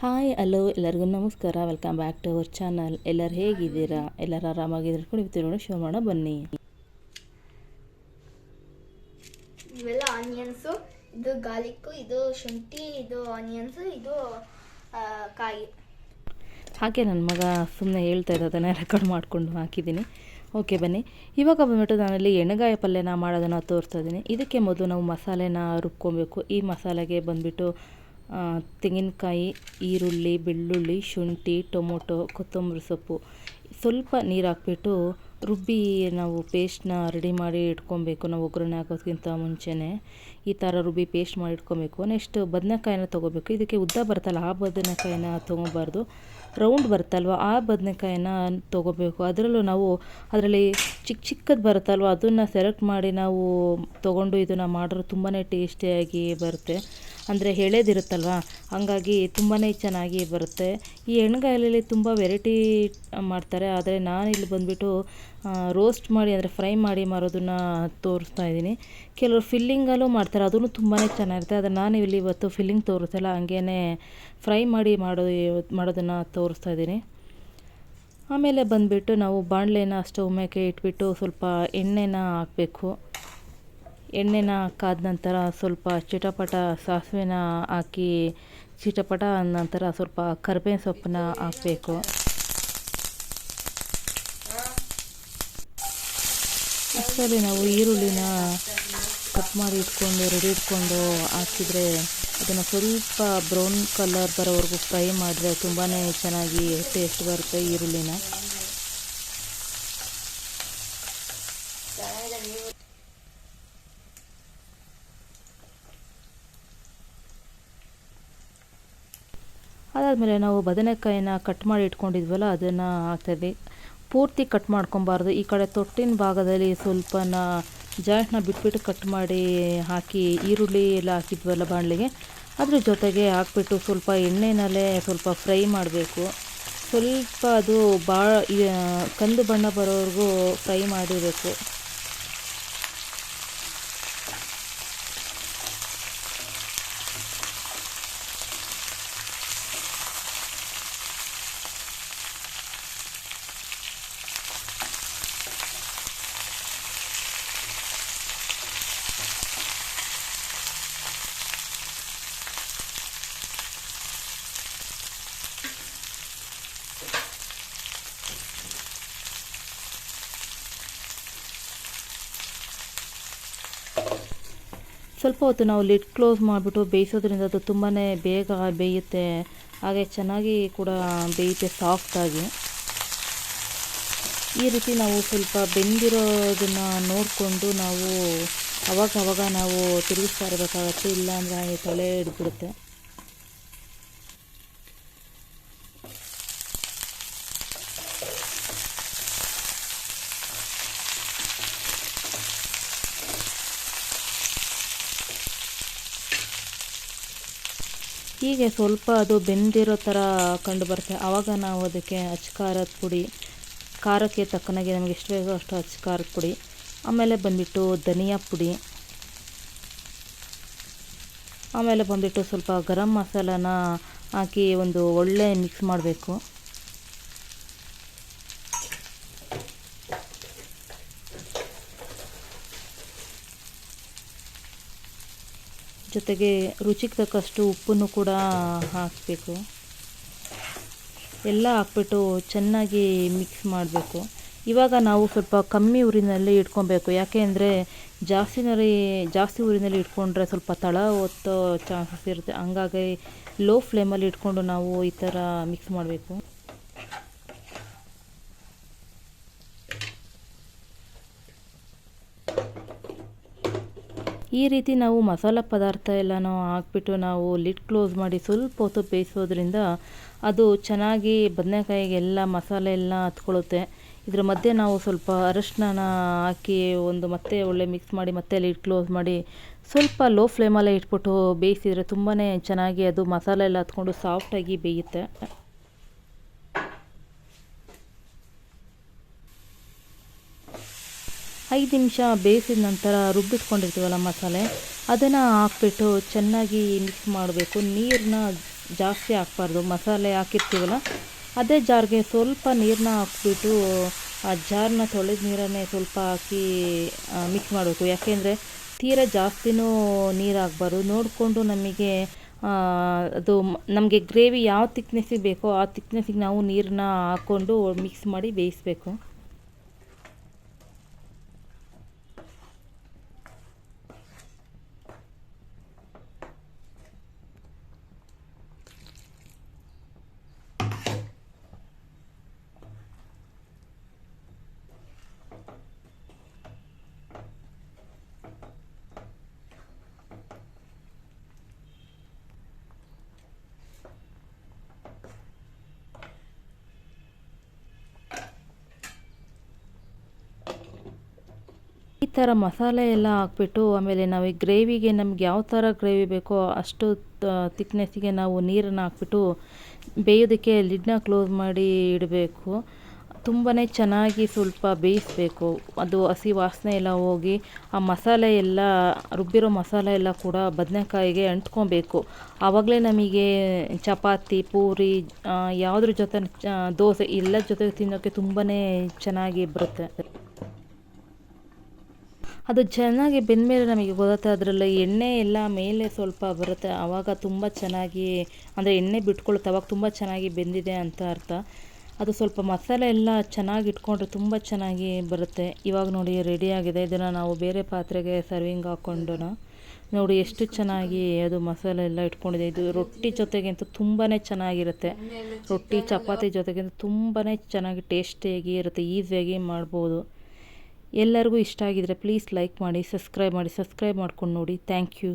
Hi hello ಎಲ್ಲರಿಗೂ ನಮಸ್ಕಾರ. Welcome back to our channel ಎಲ್ಲರು ಹೇಗಿದ್ದೀರಾ? ಎಲ್ಲರೂ ಆರಾಮಾಗಿದ್ರೆ ಕೂಡ ಇವತ್ತು ನೋಡಿ ಶೋ ಮಾಡೋ ಬನ್ನಿ. ಇವೆಲ್ಲ ಆನಿಯನ್ಸು ಇದು ಗಾರ್ಲಿಕ್ಕು ಇದು ಶುಂಠಿ ಇದು ಆನಿಯನ್ಸು ಇದು ಕಾಯಿ. ಹಾಗೆ ನನ್ನ ಮಗ ಸುಮ್ಮನೆ ಹೇಳ್ತಾ ಇದ್ದದನ್ನೇ ರೆಕಾರ್ಡ್ ಮಾಡಿಕೊಂಡು ಹಾಕಿದ್ದೀನಿ. ಓಕೆ ಬನ್ನಿ. ಇವಾಗ ಬಂದ್ಬಿಟ್ಟು ನಾನಲ್ಲಿ ಎಣ್ಣೆಗಾಯಿ ಪಲ್ಯನ ಮಾಡೋದನ್ನು ತೋರಿಸ್ತಾ ಇದ್ದೀನಿ. ಇದಕ್ಕೆ ಮೊದಲು ನಾವು ಮಸಾಲೆನ ರುಬ್ಕೊಬೇಕು. ಈ ಮಸಾಲೆಗೆ ಬಂದ್ಬಿಟ್ಟು ತೆಂಗಿನಕಾಯಿ, ಈರುಳ್ಳಿ, ಬೆಳ್ಳುಳ್ಳಿ, ಶುಂಠಿ, ಟೊಮೊಟೊ, ಕೊತ್ತಂಬರಿ ಸೊಪ್ಪು. ಸ್ವಲ್ಪ ನೀರು ಹಾಕ್ಬಿಟ್ಟು ರುಬ್ಬಿ ನಾವು ಪೇಸ್ಟ್ನ ರೆಡಿ ಮಾಡಿ ಇಟ್ಕೊಬೇಕು ನಾವು ಒಗ್ಗರಣೆ ಹಾಕೋದಕ್ಕಿಂತ ಮುಂಚೆನೇ. ಈ ಥರ ರುಬ್ಬಿ ಪೇಸ್ಟ್ ಮಾಡಿ ಇಟ್ಕೊಬೇಕು. ನೆಕ್ಸ್ಟ್ ಬದನೆಕಾಯಿನ ತೊಗೋಬೇಕು. ಇದಕ್ಕೆ ಉದ್ದ ಬರುತ್ತಲ್ಲ, ಆ ಬದನೆಕಾಯಿನ ತೊಗೋಬಾರ್ದು. ರೌಂಡ್ ಬರುತ್ತಲ್ವ? ಆ ಬದನೆಕಾಯನ್ನ ತೊಗೋಬೇಕು. ಅದರಲ್ಲೂ ನಾವು ಅದರಲ್ಲಿ ಚಿಕ್ಕ ಚಿಕ್ಕದು ಬರುತ್ತಲ್ವ? ಅದನ್ನು ಸೆಲೆಕ್ಟ್ ಮಾಡಿ ನಾವು ತೊಗೊಂಡು ಇದನ್ನು ಮಾಡಿದ್ರೆ ತುಂಬಾ ಟೇಸ್ಟಿಯಾಗಿ ಬರುತ್ತೆ. ಅಂದರೆ ಎಳೆದಿರುತ್ತಲ್ವ? ಹಂಗಾಗಿ ತುಂಬಾ ಚೆನ್ನಾಗಿ ಬರುತ್ತೆ. ಈ ಎಣ್ಗಾಯಲ್ಲಿ ತುಂಬ ವೆರೈಟಿ ಮಾಡ್ತಾರೆ. ಆದರೆ ಇಲ್ಲಿ ಬಂದುಬಿಟ್ಟು ರೋಸ್ಟ್ ಮಾಡಿ, ಅಂದರೆ ಫ್ರೈ ಮಾಡಿ ಮಾರೋದನ್ನು ತೋರಿಸ್ತಾ ಇದ್ದೀನಿ. ಕೆಲವರು ಫಿಲ್ಲಿಂಗಲ್ಲೂ ಮಾಡ್ತಾರೆ ಅದೂ ತುಂಬಾ ಚೆನ್ನಾಗಿರುತ್ತೆ. ಆದರೆ ನಾನು ಇಲ್ಲಿ ಇವತ್ತು ಫಿಲ್ಲಿಂಗ್ ತೋರಿಸಲ್ಲ ಹಂಗೇ ಫ್ರೈ ಮಾಡಿ ಮಾಡೋ, ಮಾಡೋದನ್ನು ತೋರಿಸ್ತಾ ಇದ್ದೀನಿ. ಆಮೇಲೆ ಬಂದುಬಿಟ್ಟು ನಾವು ಬಾಣಲೆನ ಸ್ಟವ್ ಮೇಲೆ ಇಟ್ಬಿಟ್ಟು ಸ್ವಲ್ಪ ಎಣ್ಣೆನ ಹಾಕಬೇಕು. ಎಣ್ಣೆನ ಹಾಕಾದ ನಂತರ ಸ್ವಲ್ಪ ಚಿಟಪಟ ಸಾಸಿವೆನ ಹಾಕಿ, ಚಿಟಪಟ ನಂತರ ಸ್ವಲ್ಪ ಕರ್ಬೇವಿನ ಸೊಪ್ಪನ್ನ ಹಾಕಬೇಕು. ಅಷ್ಟರಲ್ಲಿ ನಾವು ಈರುಳ್ಳಿನ ಕಟ್ ಮಾಡಿ ಇಟ್ಕೊಂಡು ರೆಡಿ ಇಟ್ಕೊಂಡು ಹಾಕಿದರೆ ಅದನ್ನು ಸ್ವಲ್ಪ ಬ್ರೌನ್ ಕಲರ್ ಬರೋವರೆಗೂ ಫ್ರೈ ಮಾಡಿದ್ರೆ ತುಂಬಾ ಚೆನ್ನಾಗಿ ಟೇಸ್ಟ್ ಬರುತ್ತೆ ಈರುಳ್ಳಿನ. ಅದಾದಮೇಲೆ ನಾವು ಬದನೆಕಾಯಿನ ಕಟ್ ಮಾಡಿ ಇಟ್ಕೊಂಡಿದ್ವಲ್ಲ, ಅದನ್ನು ಹಾಕ್ತಾಯಿದ್ವಿ ಪೂರ್ತಿ ಕಟ್ ಮಾಡ್ಕೊಬಾರ್ದು. ಈ ಕಡೆ ತೊಟ್ಟಿನ ಭಾಗದಲ್ಲಿ ಸ್ವಲ್ಪನ ಜಾಯಿಂಟ್ನ ಬಿಟ್ಬಿಟ್ಟು ಕಟ್ ಮಾಡಿ ಹಾಕಿ ಈರುಳ್ಳಿ ಎಲ್ಲ ಹಾಕಿದ್ವಲ್ಲ ಬಾಣಲಿಗೆ. ಅದ್ರ ಜೊತೆಗೆ ಹಾಕ್ಬಿಟ್ಟು ಸ್ವಲ್ಪ ಎಣ್ಣೆನಲ್ಲೇ ಸ್ವಲ್ಪ ಫ್ರೈ ಮಾಡಬೇಕು. ಸ್ವಲ್ಪ ಅದು ಭಾಳ ಕಂದು ಬಣ್ಣ ಬರೋವರೆಗೂ ಫ್ರೈ ಮಾಡಿರಬೇಕು. ಸ್ವಲ್ಪ ಹೊತ್ತು ನಾವು ಲಿಡ್ ಕ್ಲೋಸ್ ಮಾಡಿಬಿಟ್ಟು ಬೇಯಿಸೋದ್ರಿಂದ ಅದು ತುಂಬಾ ಬೇಗ ಬೇಯುತ್ತೆ. ಹಾಗೆ ಚೆನ್ನಾಗಿ ಕೂಡ ಬೇಯುತ್ತೆ ಸಾಫ್ಟಾಗಿ ಈ ರೀತಿ ನಾವು ಸ್ವಲ್ಪ ಬೆಂದಿರೋದನ್ನು ನೋಡಿಕೊಂಡು ನಾವು ಅವಾಗ ಅವಾಗ ನಾವು ತಿರುಗಿಸ್ತಾ ಇರಬೇಕಾಗತ್ತೆ, ಇಲ್ಲಾಂದರೆ ತಲೆ ಹಿಡ್ಬಿಡುತ್ತೆ ಹೀಗೆ ಸ್ವಲ್ಪ ಅದು ಬೆಂದಿರೋ ಥರ ಕಂಡು ಬರುತ್ತೆ. ಆವಾಗ ನಾವು ಅದಕ್ಕೆ ಅಚ್ಚ ಖಾರದ ಪುಡಿ, ಖಾರಕ್ಕೆ ತಕ್ಕನಾಗಿ ನಮಗೆ ಎಷ್ಟು ಬೇಕೋ ಅಷ್ಟು ಅಚ್ಚ ಖಾರದ ಪುಡಿ, ಆಮೇಲೆ ಬಂದುಬಿಟ್ಟು ಧನಿಯಾ ಪುಡಿ, ಆಮೇಲೆ ಬಂದುಬಿಟ್ಟು ಸ್ವಲ್ಪ ಗರಂ ಮಸಾಲಾನ ಹಾಕಿ ಒಂದು ಒಳ್ಳೆ ಮಿಕ್ಸ್ ಮಾಡಬೇಕು. ಜೊತೆಗೆ ರುಚಿಗೆ ತಕ್ಕಷ್ಟು ಉಪ್ಪನ್ನು ಕೂಡ ಹಾಕಬೇಕು. ಎಲ್ಲ ಹಾಕ್ಬಿಟ್ಟು ಚೆನ್ನಾಗಿ ಮಿಕ್ಸ್ ಮಾಡಬೇಕು. ಇವಾಗ ನಾವು ಸ್ವಲ್ಪ ಕಮ್ಮಿ ಊರಿನಲ್ಲಿ ಇಟ್ಕೊಬೇಕು. ಯಾಕೆ ಅಂದರೆ ಜಾಸ್ತಿನಲ್ಲಿ, ಜಾಸ್ತಿ ಊರಿನಲ್ಲಿ ಇಟ್ಕೊಂಡ್ರೆ ಸ್ವಲ್ಪ ತಳ ಒತ್ತೋ ಚಾನ್ಸಸ್ ಇರುತ್ತೆ. ಹಂಗಾಗಿ ಲೋ ಫ್ಲೇಮಲ್ಲಿ ಇಟ್ಕೊಂಡು ನಾವು ಈ ಥರ ಮಿಕ್ಸ್ ಮಾಡಬೇಕು. ಈ ರೀತಿ ನಾವು ಮಸಾಲ ಪದಾರ್ಥ ಎಲ್ಲನೂ ಹಾಕ್ಬಿಟ್ಟು ನಾವು ಲಿಡ್ ಕ್ಲೋಸ್ ಮಾಡಿ ಸ್ವಲ್ಪ ಹೊತ್ತು ಬೇಯಿಸೋದ್ರಿಂದ ಅದು ಚೆನ್ನಾಗಿ ಬದನೆಕಾಯಿಗೆಲ್ಲ ಮಸಾಲೆ ಎಲ್ಲ ಹತ್ಕೊಳ್ಳುತ್ತೆ. ಇದ್ರ ಮಧ್ಯೆ ನಾವು ಸ್ವಲ್ಪ ಅರಶಿನ ಹಾಕಿ ಒಂದು ಮತ್ತೆ ಒಳ್ಳೆ ಮಿಕ್ಸ್ ಮಾಡಿ ಮತ್ತೆ ಲಿಡ್ ಕ್ಲೋಸ್ ಮಾಡಿ ಸ್ವಲ್ಪ ಲೋ ಫ್ಲೇಮಲ್ಲೇ ಇಟ್ಬಿಟ್ಟು ಬೇಯಿಸಿದರೆ ತುಂಬಾ ಚೆನ್ನಾಗಿ ಅದು ಮಸಾಲೆ ಎಲ್ಲ ಹತ್ಕೊಂಡು ಸಾಫ್ಟಾಗಿ ಬೇಯುತ್ತೆ. ಐದು ನಿಮಿಷ ಬೇಯಿಸಿದ ನಂತರ ರುಬ್ಬಿಟ್ಕೊಂಡಿರ್ತೀವಲ್ಲ ಮಸಾಲೆ, ಅದನ್ನು ಹಾಕ್ಬಿಟ್ಟು ಚೆನ್ನಾಗಿ ಮಿಕ್ಸ್ ಮಾಡಬೇಕು. ನೀರನ್ನ ಜಾಸ್ತಿ ಹಾಕ್ಬಾರ್ದು. ಮಸಾಲೆ ಹಾಕಿರ್ತೀವಲ್ಲ, ಅದೇ ಜಾರ್ಗೆ ಸ್ವಲ್ಪ ನೀರನ್ನ ಹಾಕ್ಬಿಟ್ಟು ಆ ಜಾರನ್ನ ತೊಳೆದ ನೀರನ್ನೇ ಸ್ವಲ್ಪ ಹಾಕಿ ಮಿಕ್ಸ್ ಮಾಡಬೇಕು. ಯಾಕೆಂದರೆ ತೀರಾ ಜಾಸ್ತಿನೂ ನೀರು ಹಾಕ್ಬಾರ್ದು. ನೋಡಿಕೊಂಡು ನಮಗೆ ಅದು ನಮಗೆ ಗ್ರೇವಿ ಯಾವ ತಿಕ್ನೆಸ್ಸಿಗೆ ಬೇಕೋ ಆ ತಿಕ್ನೆಸ್ಸಿಗೆ ನಾವು ನೀರನ್ನ ಹಾಕ್ಕೊಂಡು ಮಿಕ್ಸ್ ಮಾಡಿ ಬೇಯಿಸಬೇಕು. ಥರ ಮಸಾಲೆ ಎಲ್ಲ ಹಾಕ್ಬಿಟ್ಟು ಆಮೇಲೆ ನಾವು ಈ ಗ್ರೇವಿಗೆ ನಮ್ಗೆ ಯಾವ ಥರ ಗ್ರೇವಿ ಬೇಕೋ ಅಷ್ಟು ತಿಕ್ನೆಸ್ಸಿಗೆ ನಾವು ನೀರನ್ನು ಹಾಕ್ಬಿಟ್ಟು ಬೇಯೋದಕ್ಕೆ ಲಿಡ್ನ ಕ್ಲೋಸ್ ಮಾಡಿ ಇಡಬೇಕು. ತುಂಬಾ ಚೆನ್ನಾಗಿ ಸ್ವಲ್ಪ ಬೇಯಿಸಬೇಕು. ಅದು ಹಸಿ ವಾಸನೆ ಎಲ್ಲ ಹೋಗಿ ಆ ಮಸಾಲೆ ಎಲ್ಲ, ರುಬ್ಬಿರೋ ಮಸಾಲೆ ಎಲ್ಲ ಕೂಡ ಬದನೆಕಾಯಿಗೆ ಅಂಟ್ಕೊಬೇಕು. ಆವಾಗಲೇ ನಮಗೆ ಚಪಾತಿ, ಪೂರಿ ಯಾವುದ್ರ ಜೊತೆ ದೋಸೆ ಎಲ್ಲ ಜೊತೆ ತಿನ್ನೋಕ್ಕೆ ತುಂಬಾ ಚೆನ್ನಾಗಿ ಬರುತ್ತೆ. ಅದು ಚೆನ್ನಾಗಿ ಬೆಂದಮೇಲೆ ನಮಗೆ ಗೊತ್ತಾಗುತ್ತೆ ಅದರಲ್ಲಿ ಎಣ್ಣೆ ಎಲ್ಲ ಮೇಲೆ ಸ್ವಲ್ಪ ಬರುತ್ತೆ. ಆವಾಗ ತುಂಬ ಚೆನ್ನಾಗಿ, ಅಂದರೆ ಎಣ್ಣೆ ಬಿಟ್ಕೊಳ್ಳುತ್ತೆ ಅವಾಗ ತುಂಬ ಚೆನ್ನಾಗಿ ಬೆಂದಿದೆ ಅಂತ ಅರ್ಥ. ಅದು ಸ್ವಲ್ಪ ಮಸಾಲೆ ಎಲ್ಲ ಚೆನ್ನಾಗಿ ಇಟ್ಕೊಂಡ್ರೆ ತುಂಬ ಚೆನ್ನಾಗಿ ಬರುತ್ತೆ. ಇವಾಗ ನೋಡಿ ರೆಡಿಯಾಗಿದೆ ಇದನ್ನು ನಾವು ಬೇರೆ ಪಾತ್ರೆಗೆ ಸರ್ವಿಂಗ್ ಹಾಕ್ಕೊಂಡೋಣ ನೋಡಿ, ಎಷ್ಟು ಚೆನ್ನಾಗಿ ಅದು ಮಸಾಲೆ ಎಲ್ಲ ಇಟ್ಕೊಂಡಿದೆ. ಇದು ರೊಟ್ಟಿ ಜೊತೆಗಂತೂ ತುಂಬಾ ಚೆನ್ನಾಗಿರುತ್ತೆ. ರೊಟ್ಟಿ, ಚಪಾತಿ ಜೊತೆಗಿಂತ ತುಂಬಾ ಚೆನ್ನಾಗಿ ಟೇಸ್ಟಿಯಾಗಿ ಇರುತ್ತೆ ಈಸಿಯಾಗಿ ಮಾಡ್ಬೋದು. ಎಲ್ಲರಿಗೂ ಇಷ್ಟ ಆಗಿದ್ದರೆ ಪ್ಲೀಸ್ ಲೈಕ್ ಮಾಡಿ ಸಬ್ಸ್ಕ್ರೈಬ್ ಮಾಡಿ ಸಬ್ಸ್ಕ್ರೈಬ್ ಮಾಡ್ಕೊಂಡು ನೋಡಿ. Thank you